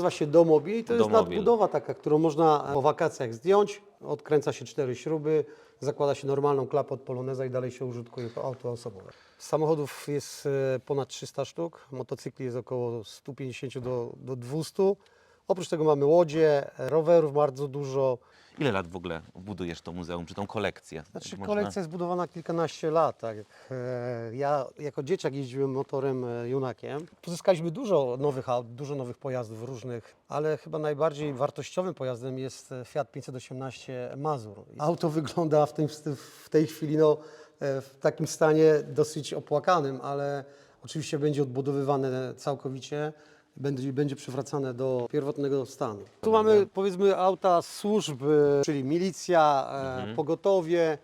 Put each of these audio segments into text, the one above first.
nazywa się Domobil i to jest Domobil. nadbudowa taka, którą można po wakacjach zdjąć. Odkręca się cztery śruby, zakłada się normalną klapę od poloneza i dalej się użytkuje jako auto osobowe. Samochodów jest e, ponad 300 sztuk, motocykli jest około 150 do, do 200. Oprócz tego mamy łodzie, e, rowerów bardzo dużo. Ile lat w ogóle budujesz to muzeum, czy tą kolekcję? Znaczy Można- kolekcja jest budowana kilkanaście lat. Tak. E, Ja jako dzieciak jeździłem motorem e, Junakiem. Pozyskaliśmy dużo nowych aut, dużo nowych pojazdów różnych, ale chyba najbardziej wartościowym pojazdem jest e, Fiat 518 Mazur. Auto wygląda w tej, w tej chwili no, e, w takim stanie dosyć opłakanym, ale oczywiście będzie odbudowywane całkowicie. Będzie, będzie przywracane do pierwotnego stanu. Tu mamy powiedzmy auta służb, e, czyli milicja, e, pogotowie.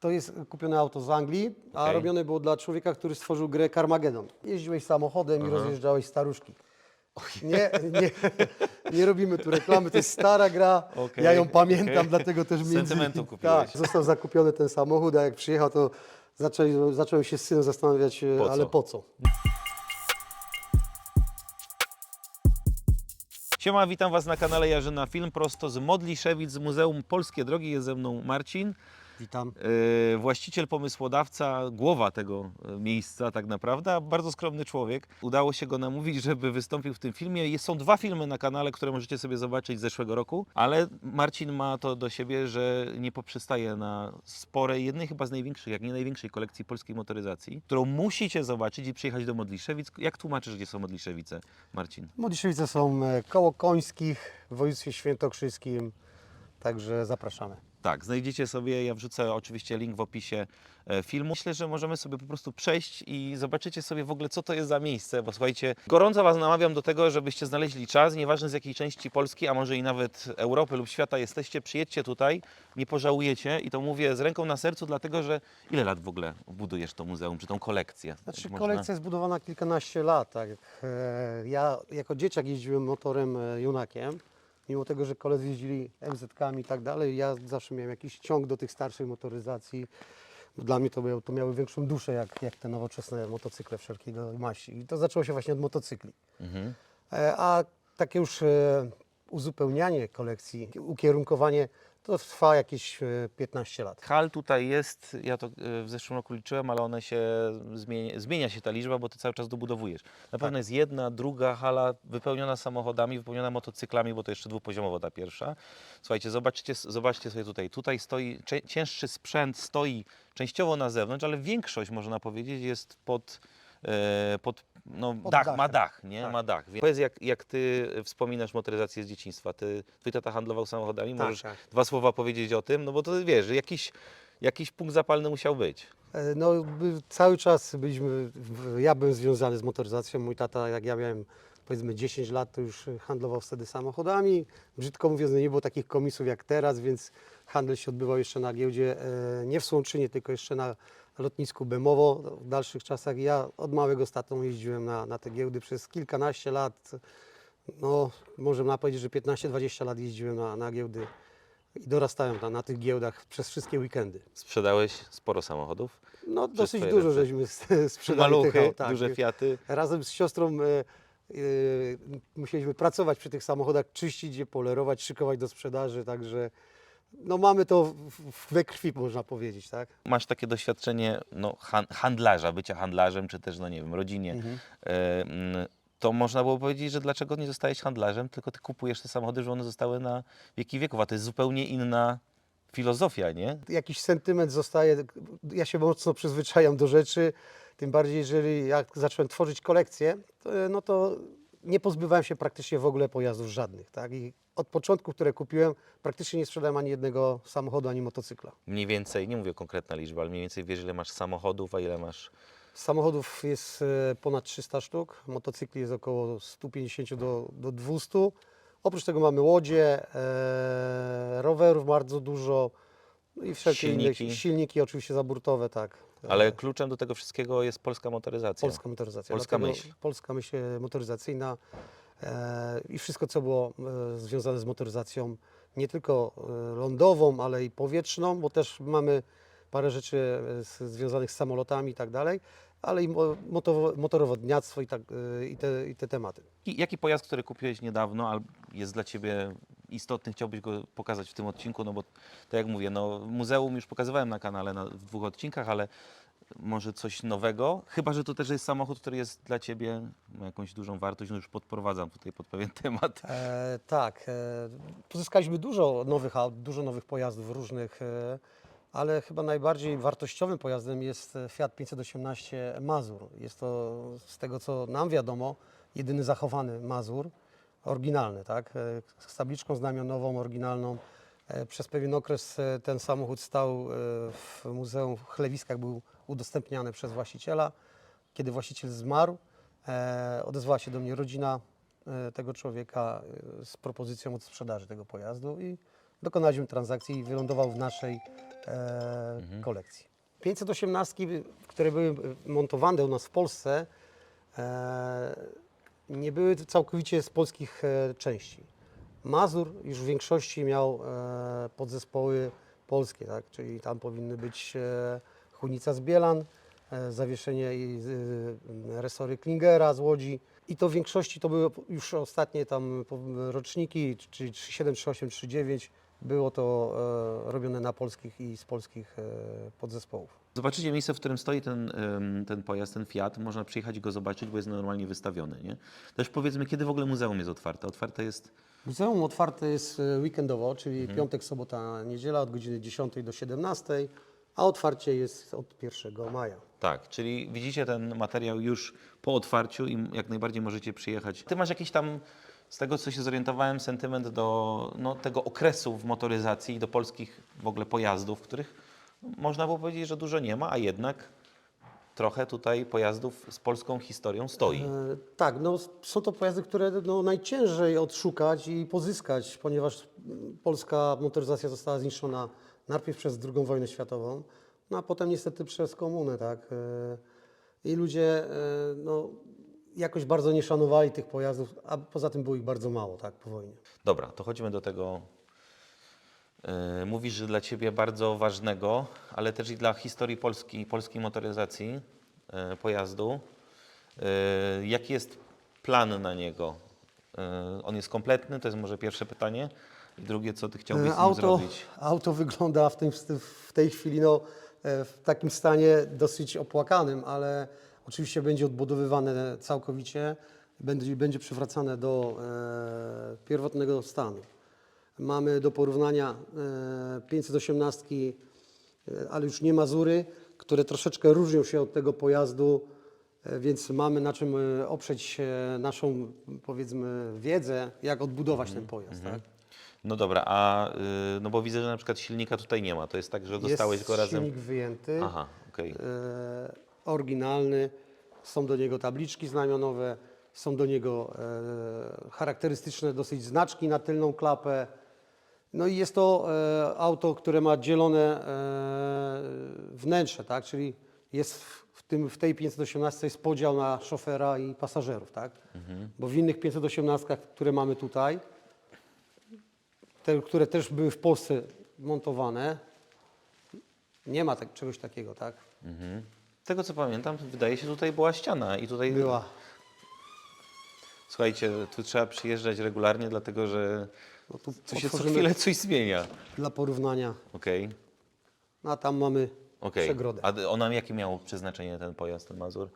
To jest kupione auto z Anglii, a Okej. robione było dla człowieka, który stworzył grę Carmageddon. Jeździłeś samochodem i rozjeżdżałeś staruszki. Nie, nie, nie robimy tu reklamy, to jest stara gra, Okej, ja ją pamiętam, okej. dlatego też między... sentymentu kupiłeś. Tak, został zakupiony ten samochód, a jak przyjechał, to zacząłem się z synem zastanawiać, e, Po ale po co? Siema, witam Was na kanale Jarzyna Film, prosto z Modliszewic, z Muzeum Polskie Drogi. Jest ze mną Marcin, Witam. yy, właściciel, pomysłodawca, głowa tego e, miejsca tak naprawdę, a bardzo skromny człowiek. Udało się go namówić, żeby wystąpił w tym filmie. Jest, są dwa filmy na kanale, które możecie sobie zobaczyć z zeszłego roku, ale Marcin ma to do siebie, że nie poprzestaje na sporej, jednej chyba z największych, jak nie największej kolekcji polskiej motoryzacji, którą musicie zobaczyć i przyjechać do Modliszewic. Jak tłumaczysz, gdzie są Modliszewice, Marcin? Modliszewice są e, koło Końskich w województwie świętokrzyskim, także zapraszamy. Tak, znajdziecie sobie, ja wrzucę oczywiście link w opisie e, filmu. Myślę, że możemy sobie po prostu przejść i zobaczycie sobie w ogóle, co to jest za miejsce, bo słuchajcie, gorąco Was namawiam do tego, żebyście znaleźli czas, nieważne z jakiej części Polski, a może i nawet Europy lub świata jesteście, przyjedźcie tutaj, nie pożałujecie i to mówię z ręką na sercu, dlatego że ile lat w ogóle budujesz to muzeum, czy tą kolekcję? Znaczy Można- kolekcja jest budowana kilkanaście lat. Tak. E, Ja jako dzieciak jeździłem motorem e, Junakiem. Mimo tego, że koledzy jeździli MZ-kami i tak dalej, ja zawsze miałem jakiś ciąg do tych starszych motoryzacji. Dla mnie to, miało, to miały większą duszę jak, jak te nowoczesne motocykle wszelkiego maści. I to zaczęło się właśnie od motocykli. Mhm. E, A takie już e, uzupełnianie kolekcji, ukierunkowanie, to trwa jakieś e, 15 lat. Hal tutaj jest, ja to e, w zeszłym roku liczyłem, ale one się zmienia, zmienia się ta liczba, bo ty cały czas dobudowujesz. Na pewno jest jedna, druga hala wypełniona samochodami, wypełniona motocyklami, bo to jeszcze dwupoziomowo ta pierwsza. Słuchajcie, zobaczcie, zobaczcie sobie tutaj. Tutaj stoi cięższy sprzęt, stoi częściowo na zewnątrz, ale większość można powiedzieć jest pod. e, Pod, no, Pod dach, ma dach, nie? Tak. Ma dach. Więc Powiedz, jak, jak ty wspominasz motoryzację z dzieciństwa? Ty, twój tata handlował samochodami? Tak, Możesz tak. dwa słowa powiedzieć o tym? No bo to wiesz, jakiś, jakiś punkt zapalny musiał być. E, No, by, cały czas byliśmy, w- ja byłem związany z motoryzacją. Mój tata, jak ja miałem powiedzmy 10 lat, to już handlował wtedy samochodami. Brzydko mówiąc, no nie było takich komisów jak teraz, więc handel się odbywał jeszcze na giełdzie, e, nie w Słomczynie, tylko jeszcze na lotnisku Bemowo. W dalszych czasach ja od małego z tatą jeździłem na, na te giełdy przez kilkanaście lat. No, można powiedzieć, że 15-20 lat jeździłem na, na giełdy i dorastałem tam na tych giełdach przez wszystkie weekendy. Sprzedałeś sporo samochodów. No Przez dosyć twoje dużo ręce. żeśmy s- sprzedali tych Maluchy, aut, tak. duże Fiaty. Razem z siostrą e, e, musieliśmy pracować przy tych samochodach, czyścić je, polerować, szykować do sprzedaży, także no mamy to w- we krwi, można powiedzieć, tak? Masz takie doświadczenie no, han- handlarza, bycia handlarzem, czy też, no nie wiem, rodzinie. Mhm. E, mm, to można było powiedzieć, że dlaczego nie zostałeś handlarzem, tylko ty kupujesz te samochody, że one zostały na wieki wieków, a to jest zupełnie inna filozofia, nie? Jakiś sentyment zostaje, ja się mocno przyzwyczajam do rzeczy, tym bardziej jeżeli jak zacząłem tworzyć kolekcję, to, no to nie pozbywałem się praktycznie w ogóle pojazdów żadnych, tak? I od początku, które kupiłem, praktycznie nie sprzedałem ani jednego samochodu, ani motocykla. Mniej więcej, nie mówię konkretna liczba, ale mniej więcej wiesz, ile masz samochodów, a ile masz... Samochodów jest e, ponad 300 sztuk, motocykli jest około 150 do, do 200. Oprócz tego mamy łodzie, e, rowerów bardzo dużo no i wszelkie Silniki. inne silniki, oczywiście zaburtowe, tak. E, Ale kluczem do tego wszystkiego jest polska motoryzacja. Polska motoryzacja. Polska Dlatego myśl. Polska myśl e, motoryzacyjna e, i wszystko, co było e, związane z motoryzacją, nie tylko e, lądową, ale i powietrzną, bo też mamy parę rzeczy e, z, związanych z samolotami i tak dalej, ale i mo- moto- motorowodniactwo i, tak, y, i, te, i te tematy. I Jaki pojazd, który kupiłeś niedawno, albo jest dla Ciebie istotny, chciałbyś go pokazać w tym odcinku? No bo tak jak mówię, no, muzeum już pokazywałem na kanale na, w dwóch odcinkach, ale może coś nowego? Chyba, że to też jest samochód, który jest dla Ciebie ma jakąś dużą wartość, no już podprowadzam tutaj pod pewien temat. E, tak, e, pozyskaliśmy dużo nowych aut, dużo nowych pojazdów różnych, e, ale chyba najbardziej wartościowym pojazdem jest e, Fiat 518 Mazur. Jest to z tego co nam wiadomo jedyny zachowany Mazur, oryginalny, tak, e, z tabliczką znamionową, oryginalną. E, Przez pewien okres e, ten samochód stał w Muzeum w Chlewiskach, był udostępniany przez właściciela. Kiedy właściciel zmarł, odezwała się do mnie rodzina tego człowieka z propozycją odsprzedaży tego pojazdu i dokonaliśmy transakcji i wylądował w naszej e, kolekcji. 518, które były montowane u nas w Polsce, nie były całkowicie z polskich e, części. Mazur już w większości miał e, podzespoły polskie, tak? czyli tam powinny być e, chłodnica z Bielan, zawieszenie i resory Klingera z Łodzi. I to w większości to były już ostatnie tam roczniki, czyli 37, 38, 39. Było to e, robione na polskich i z polskich e, podzespołów. Zobaczycie miejsce, w którym stoi ten, ten pojazd, ten Fiat. Można przyjechać i go zobaczyć, bo jest normalnie wystawiony. Nie? Też powiedzmy, kiedy w ogóle muzeum jest otwarte? Otwarte jest Muzeum otwarte jest e, weekendowo, czyli piątek, sobota, niedziela od godziny 10 do 17, a otwarcie jest od 1 maja. Tak, czyli widzicie ten materiał już po otwarciu i jak najbardziej możecie przyjechać. Ty masz jakiś tam, z tego co się zorientowałem, sentyment do no, tego okresu w motoryzacji i do polskich w ogóle pojazdów, których można było powiedzieć, że dużo nie ma, a jednak trochę tutaj pojazdów z polską historią stoi. E, tak, no, są to pojazdy, które no, najciężej odszukać i pozyskać, ponieważ polska motoryzacja została zniszczona najpierw przez II wojnę światową, no a potem niestety przez komunę, tak. E, I ludzie e, no, jakoś bardzo nie szanowali tych pojazdów, a poza tym było ich bardzo mało, tak, po wojnie. Dobra, to chodźmy do tego. Yy, Mówisz, że dla Ciebie bardzo ważnego, ale też i dla historii Polski, polskiej motoryzacji yy, pojazdu. Yy, Jaki jest plan na niego? Yy, On jest kompletny? To jest może pierwsze pytanie. I drugie, co Ty chciałbyś z nim E, auto, zrobić? auto wygląda w, tym, w tej chwili no, e, w takim stanie dosyć opłakanym, ale oczywiście będzie odbudowywane całkowicie, będzie, będzie przywracane do e, pierwotnego stanu. Mamy do porównania e, 518, e, ale już nie Mazury, które troszeczkę różnią się od tego pojazdu, e, więc mamy na czym e, oprzeć e, naszą, powiedzmy, wiedzę, jak odbudować ten pojazd. Tak? No dobra, a yy, no bo widzę, że na przykład silnika tutaj nie ma. To jest tak, że dostałeś jest go razem. silnik wyjęty, Aha, okej. e, oryginalny, są do niego tabliczki znamionowe, są do niego e, charakterystyczne dosyć znaczki na tylną klapę. No i jest to e, auto, które ma dzielone e, wnętrze, tak? czyli jest w, w tym, w tej 518 jest podział na szofera i pasażerów, tak? Bo w innych 518, które mamy tutaj, te, które też były w Polsce montowane, nie ma tak, czegoś takiego, tak? Z tego co pamiętam, wydaje się, tutaj była ściana i tutaj Była. Słuchajcie, tu trzeba przyjeżdżać regularnie, dlatego że No tu tu się co otworzymy chwilę coś zmienia. dla porównania. Okej, No, a tam mamy okej. przegrodę. A d- ona jakie miał przeznaczenie ten pojazd, ten Mazur?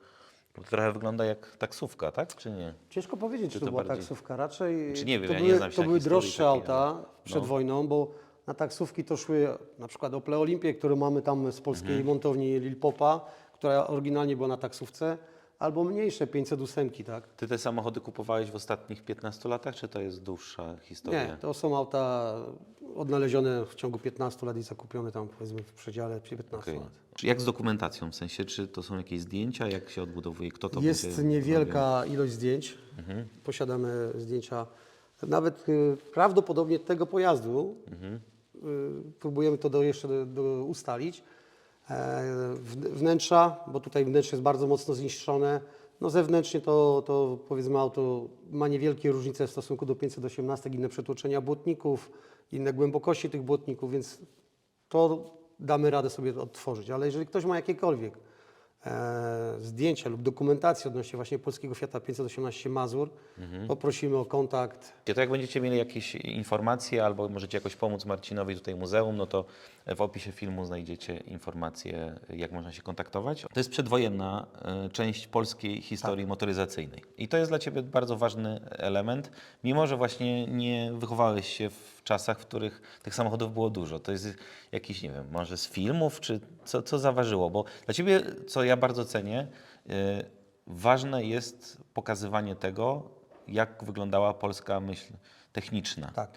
Bo to trochę wygląda jak taksówka, tak? Czy nie? Ciężko powiedzieć, czy to, to była bardziej- taksówka. Raczej Czy nie wiem, to ja nie były, znam się to na były historii droższe takiej, auta ale- przed no. wojną, bo na taksówki to szły na przykład Opel Olimpię, które mamy tam z polskiej Mhm. montowni Lil Popa, która oryginalnie była na taksówce, albo mniejsze 508, tak? Ty te samochody kupowałeś w ostatnich 15 latach, czy to jest dłuższa historia? Nie, to są auta odnalezione w ciągu 15 lat i zakupione tam powiedzmy w przedziale 15 Okej. lat. Czy Jak z dokumentacją? W sensie, czy to są jakieś zdjęcia, jak się odbudowuje, kto to Jest będzie niewielka ilość zdjęć. Mhm. Posiadamy zdjęcia nawet y, prawdopodobnie tego pojazdu. Mhm. Y, próbujemy to do, jeszcze do, do ustalić. E, wn- wnętrza, bo tutaj wnętrze jest bardzo mocno zniszczone. No zewnętrznie to, to powiedzmy auto ma niewielkie różnice w stosunku do 518, inne przetłoczenia błotników, inne głębokości tych błotników, więc to damy radę sobie odtworzyć. Ale jeżeli ktoś ma jakiekolwiek zdjęcia lub dokumentację odnośnie właśnie polskiego Fiata 518 Mazur, poprosimy o kontakt. To jak będziecie mieli jakieś informacje albo możecie jakoś pomóc Marcinowi tutaj muzeum, no to w opisie filmu znajdziecie informacje, jak można się kontaktować. To jest przedwojenna e, część polskiej historii motoryzacyjnej. I to jest dla Ciebie bardzo ważny element, mimo że właśnie nie wychowałeś się w czasach, w których tych samochodów było dużo. To jest jakiś, nie wiem, może z filmów, czy co, co zaważyło? Bo dla Ciebie, co ja bardzo cenię, e, ważne jest pokazywanie tego, jak wyglądała polska myśl techniczna. Tak.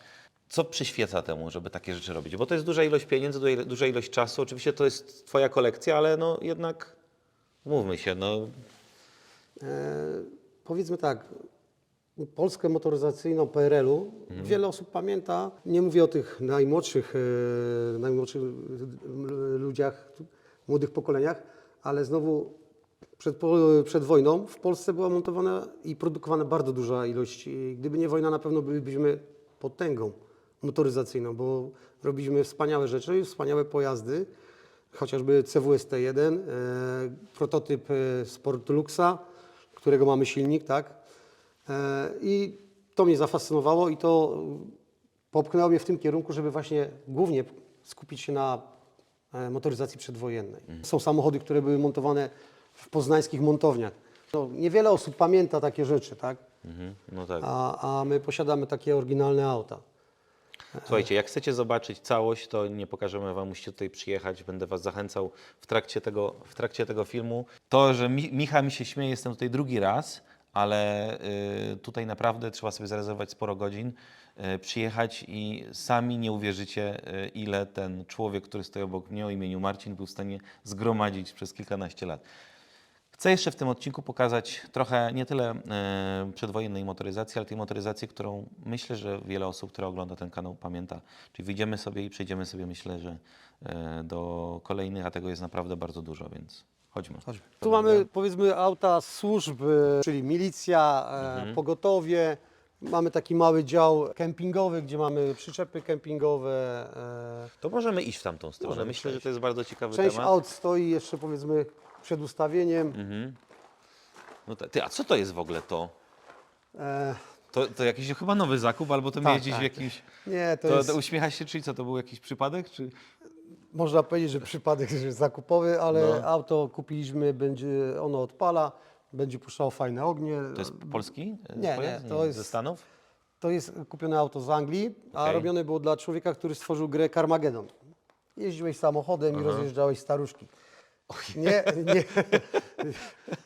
Co przyświeca temu, żeby takie rzeczy robić? Bo to jest duża ilość pieniędzy, du- duża ilość czasu. Oczywiście to jest Twoja kolekcja, ale no jednak mówmy się, no E, powiedzmy tak, Polskę motoryzacyjną PRL-u wiele osób pamięta. Nie mówię o tych najmłodszych, e, najmłodszych ludziach, młodych pokoleniach, ale znowu przed, po- przed wojną w Polsce była montowana i produkowana bardzo duża ilość. I Gdyby nie wojna, na pewno bylibyśmy potęgą motoryzacyjną, bo robiliśmy wspaniałe rzeczy, wspaniałe pojazdy, chociażby CWST1, e, prototyp e, Sport Luxa, którego mamy silnik, tak? E, I to mnie zafascynowało i to popchnęło mnie w tym kierunku, żeby właśnie głównie skupić się na e, motoryzacji przedwojennej. Są samochody, które były montowane w poznańskich montowniach. No, niewiele osób pamięta takie rzeczy, tak? mhm, no tak. A, a my posiadamy takie oryginalne auta. Słuchajcie, jak chcecie zobaczyć całość, to nie pokażemy Wam, musicie tutaj przyjechać. Będę Was zachęcał w trakcie tego, w trakcie tego filmu. To, że Mi Micha mi się śmieje, jestem tutaj drugi raz, ale y, tutaj naprawdę trzeba sobie zarezerwować sporo godzin, y, przyjechać i sami nie uwierzycie, y, ile ten człowiek, który stoi obok mnie o imieniu Marcin, był w stanie zgromadzić przez kilkanaście lat. Chcę jeszcze w tym odcinku pokazać trochę nie tyle przedwojennej motoryzacji, ale tej motoryzacji, którą myślę, że wiele osób, które ogląda ten kanał, pamięta. Czyli wyjdziemy sobie i przejdziemy sobie, myślę, że do kolejnych, a tego jest naprawdę bardzo dużo, więc chodźmy. Tu mamy powiedzmy auta służb, e, czyli milicja, e, Mhm. pogotowie. Mamy taki mały dział kempingowy, gdzie mamy przyczepy kempingowe. e, To możemy iść w tamtą stronę. Możemy myślę, że to jest bardzo ciekawy Część temat. aut stoi jeszcze powiedzmy przed ustawieniem. Mhm. No ty, a co to jest w ogóle to? E, To, to jakiś chyba nowy zakup, albo to Tak, miałeś gdzieś w tak. jakimś... nie, to, To, jest, to uśmiechasz się, czyli co, to był jakiś przypadek? Czy... można powiedzieć, że przypadek zakupowy, ale No. auto kupiliśmy, będzie ono odpala, będzie puszczało fajne ognie. To jest polski e, Nie, pojazd? nie, to jest- Ze Stanów? To jest kupione auto z Anglii, a Okej. robione było dla człowieka, który stworzył grę Carmageddon. Jeździłeś samochodem i rozjeżdżałeś staruszki. Nie, nie,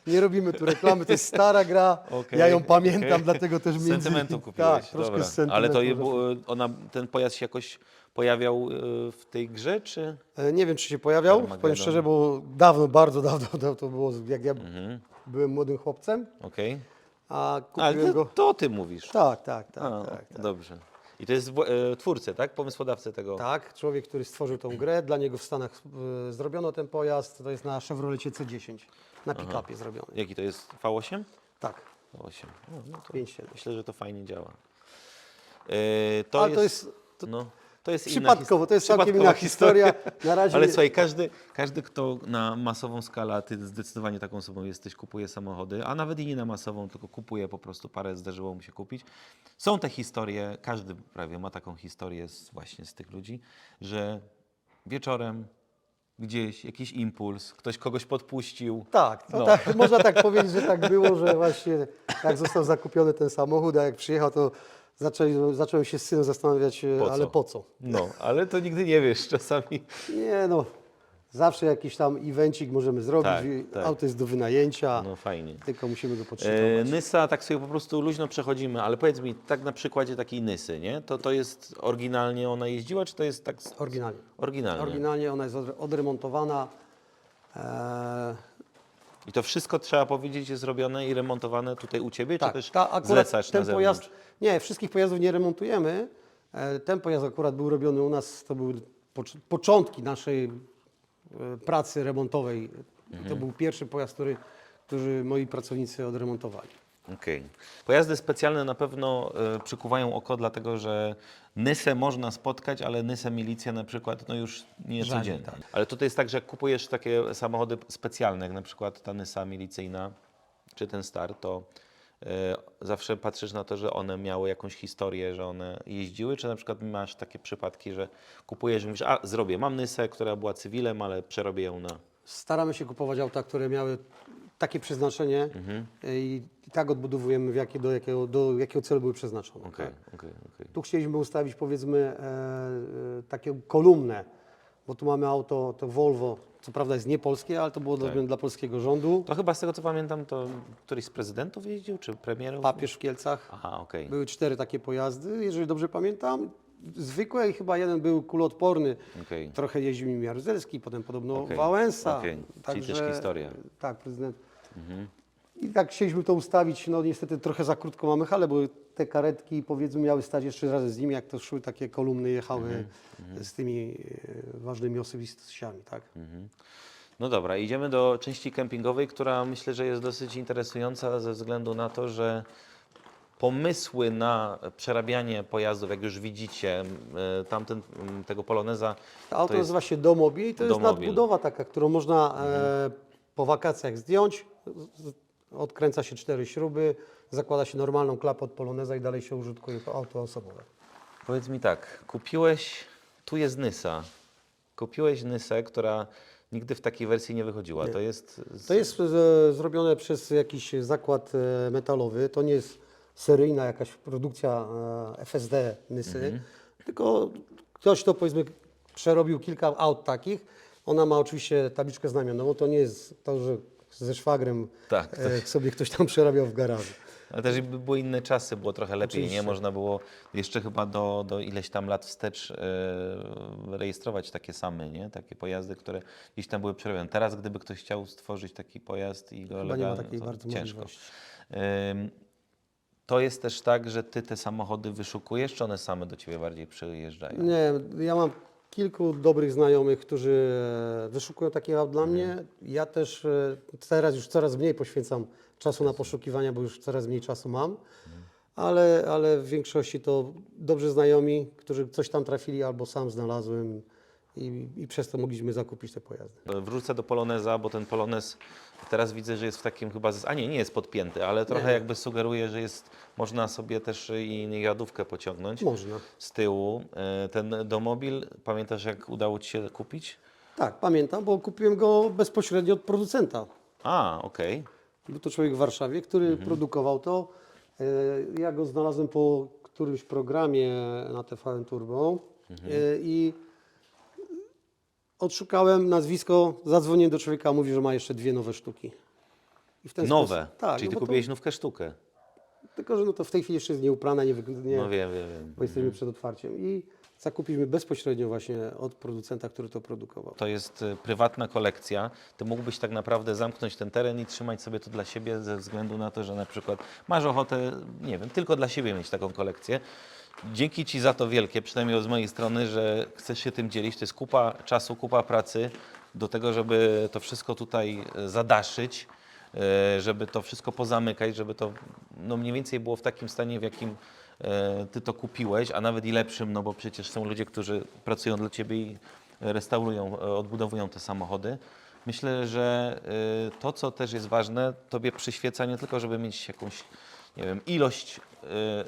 nie robimy tu reklamy, to jest stara gra, Okej, ja ją pamiętam, okej. dlatego też Z między... sentymentu kupiłeś. Tak, troszkę Dobra. z sentymentu. Ale to je, było- ona, ten pojazd się jakoś pojawiał e, w tej grze, czy? E, Nie wiem, czy się pojawiał, Armageddon. powiem szczerze, bo dawno, bardzo dawno, dawno to było, jak ja Mhm. byłem młodym chłopcem, Okej. a Ale kupiłem to, go... to o tym mówisz. Tak, tak, tak, A, tak, tak. Dobrze. I to jest e, twórcy, tak? Pomysłodawcy tego. Tak, człowiek, który stworzył tą grę, dla niego w Stanach e, zrobiono ten pojazd, to jest na Chevrolecie C10, na pick-upie zrobiony. Jaki to jest? V8? Tak, V8. No, no to 5-7. myślę, że to fajnie działa. E, to, Ale jest, to jest to no, to jest inna przypadkowo, his- to jest całkiem inna historia. Na razie Ale słuchaj, każdy, każdy, kto na masową skalę, ty zdecydowanie taką osobą jesteś, kupuje samochody, a nawet i nie na masową, tylko kupuje po prostu parę, zdarzyło mu się kupić. Są te historie, każdy prawie ma taką historię z, właśnie z tych ludzi, że wieczorem gdzieś jakiś impuls, ktoś kogoś podpuścił. Tak, No. tak, można tak powiedzieć, że tak było, że właśnie jak został zakupiony ten samochód, a jak przyjechał, to zaczęli, zacząłem się z synem zastanawiać, e, Po ale po co? No, ale to nigdy nie wiesz czasami. Nie no, zawsze jakiś tam evencik możemy zrobić, Tak, tak. auto jest do wynajęcia, No fajnie. tylko musimy go E. Nysa, tak sobie po prostu luźno przechodzimy, ale powiedz mi, tak na przykładzie takiej Nysy, nie? To, to jest oryginalnie ona jeździła, czy to jest tak... Oryginalnie. Oryginalnie. Oryginalnie ona jest odre- odremontowana. E, I to wszystko trzeba powiedzieć jest zrobione i remontowane tutaj u Ciebie, tak, czy też ta, akurat zlecasz ten na pojazd, nie, wszystkich pojazdów nie remontujemy. E, ten pojazd akurat był robiony u nas, to były pocz- początki naszej e, pracy remontowej. Mhm. To był pierwszy pojazd, który, który moi pracownicy odremontowali. Okej. Pojazdy specjalne na pewno e, przykuwają oko, dlatego że Nysę można spotkać, ale Nysę milicja na przykład no już nie Rzadziej, codziennie. tak. Ale tutaj jest tak, że jak kupujesz takie samochody specjalne, jak na przykład ta Nysa milicyjna czy ten Star, to e, zawsze patrzysz na to, że one miały jakąś historię, że one jeździły, czy na przykład masz takie przypadki, że kupujesz i mówisz, a zrobię, mam Nysę, która była cywilem, ale przerobię ją na... Staramy się kupować auta, które miały takie przeznaczenie Mhm. y, i, i tak odbudowujemy, w jakie, do, jakiego, do jakiego celu były przeznaczone. Okej, tak? okej, okej. Tu chcieliśmy ustawić powiedzmy e, e, takie kolumnę, bo tu mamy auto, to Volvo, co prawda jest nie polskie, ale to było Tak. zrobione dla polskiego rządu. To chyba z tego co pamiętam, to któryś z prezydentów jeździł, czy premierów? Papież w Kielcach. Aha, okej. Były cztery takie pojazdy, jeżeli dobrze pamiętam. Zwykłe i chyba jeden był kuloodporny. okej. Trochę jeździł nim Jaruzelski, potem podobno Okej, Wałęsa. okej. Czyli też historia. Tak, prezydent. Mhm. I tak chcieliśmy to ustawić, no niestety trochę za krótko mamy halę, bo te karetki powiedzmy miały stać jeszcze razem z nimi, jak to szły takie kolumny, jechały Mhm, z tymi e, ważnymi osobistościami, tak? No dobra, idziemy do części kempingowej, która myślę, że jest dosyć interesująca ze względu na to, że pomysły na przerabianie pojazdów, jak już widzicie, e, tamten, m, tego Poloneza, To auto to jest nazywa się Domobil i to jest Domobil. nadbudowa taka, którą można e, po wakacjach zdjąć. Z- Odkręca się cztery śruby, zakłada się normalną klapę od Poloneza i dalej się użytkuje jako auto osobowe. Powiedz mi tak, kupiłeś, tu jest Nysa, kupiłeś Nysę, która nigdy w takiej wersji nie wychodziła. To jest... z- To jest e, zrobione przez jakiś zakład e, metalowy. To nie jest seryjna jakaś produkcja e, FSD Nysy, tylko ktoś to powiedzmy przerobił kilka aut takich. Ona ma oczywiście tabliczkę znamionową. To nie jest to, że ze szwagrem Tak, e, sobie ktoś tam przerabiał w garażu. Ale też by- były inne czasy, było trochę lepiej, nie? Oczywiście. Można było jeszcze chyba do, do ileś tam lat wstecz e, rejestrować takie same, nie? Takie pojazdy, które gdzieś tam były przerobione. Teraz gdyby ktoś chciał stworzyć taki pojazd i go Chyba nie ma legalnie, takiej bardzo ciężko. możliwości. To jest też tak, że ty te samochody wyszukujesz, czy one same do ciebie bardziej przyjeżdżają? Nie, ja mam kilku dobrych znajomych, którzy e, wyszukują takich aut dla mnie. Ja też e, teraz już coraz mniej poświęcam czasu na poszukiwania, bo już coraz mniej czasu mam. Ale, ale w większości to dobrze znajomi, którzy coś tam trafili albo sam znalazłem i, i przez to mogliśmy zakupić te pojazdy. Wrócę do Poloneza, bo ten Polonez teraz widzę, że jest w takim chyba, a nie, nie jest podpięty, ale trochę Nie. jakby sugeruje, że jest, można sobie też i jadówkę pociągnąć. Można. z tyłu. E, Ten domobil, pamiętasz jak udało Ci się kupić? Tak, pamiętam, bo kupiłem go bezpośrednio od producenta. A, okej. Był to człowiek w Warszawie, który Mhm. produkował to. E, Ja go znalazłem po którymś programie na TVN Turbo Mhm. E, i odszukałem nazwisko, zadzwoniłem do człowieka, mówi, że ma jeszcze dwie nowe sztuki. I w ten Nowe, Sposób, tak, czyli no Ty bo kupiłeś nówkę sztukę. To, tylko, że no to w tej chwili jeszcze jest nieuprane, nie, wyg- nie, No wiem, wiem, wiem. bo jesteśmy przed otwarciem. I zakupiliśmy bezpośrednio właśnie od producenta, który to produkował. To jest e, prywatna kolekcja. Ty mógłbyś tak naprawdę zamknąć ten teren i trzymać sobie to dla siebie ze względu na to, że na przykład masz ochotę, nie wiem, tylko dla siebie mieć taką kolekcję. Dzięki Ci za to wielkie, przynajmniej z mojej strony, że chcesz się tym dzielić. To jest kupa czasu, kupa pracy do tego, żeby to wszystko tutaj e, zadaszyć, e, żeby to wszystko pozamykać, żeby to no mniej więcej było w takim stanie, w jakim e, Ty to kupiłeś, a nawet i lepszym, no bo przecież są ludzie, którzy pracują dla Ciebie i restaurują, odbudowują te samochody. Myślę, że to, co też jest ważne, Tobie przyświeca nie tylko, żeby mieć jakąś, nie wiem, ilość, e, e,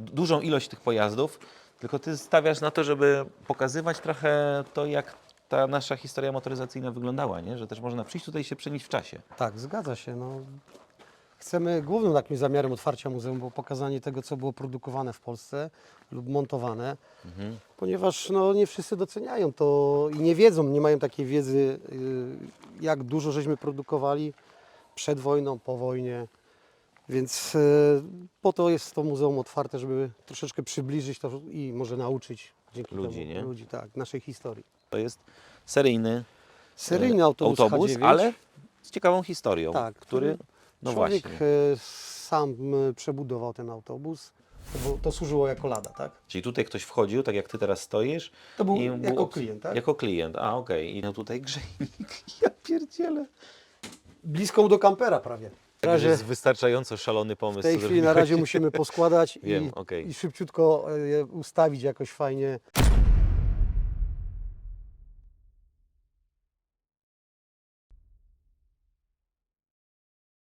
dużą ilość tych pojazdów, tylko Ty stawiasz na to, żeby pokazywać trochę to, jak ta nasza historia motoryzacyjna wyglądała, nie? że też można przyjść tutaj i się przenieść w czasie. Tak, zgadza się. No. Chcemy, głównym takim zamiarem otwarcia muzeum było pokazanie tego, co było produkowane w Polsce lub montowane, ponieważ no, nie wszyscy doceniają to i nie wiedzą, nie mają takiej wiedzy, y, jak dużo żeśmy produkowali przed wojną, po wojnie. Więc y, po to jest to muzeum otwarte, żeby troszeczkę przybliżyć to i może nauczyć dzięki Ludzi, temu nie? ludzi tak, naszej historii. To jest seryjny Seryjny e, autobus, autobus H9. ale z ciekawą historią, Tak, który, który no Człowiek właśnie, e, sam przebudował ten autobus, bo to służyło jako lada, tak? czyli tutaj ktoś wchodził, tak jak ty teraz stoisz. To był i jako obs- klient, tak? Jako klient, a okej. I no tutaj grzejnik, ja pierdzielę. Blisko do kampera prawie. Na razie- jest wystarczająco szalony pomysł. W tej chwili na razie musimy poskładać Wiem, i, okej. i szybciutko e, je ustawić jakoś fajnie.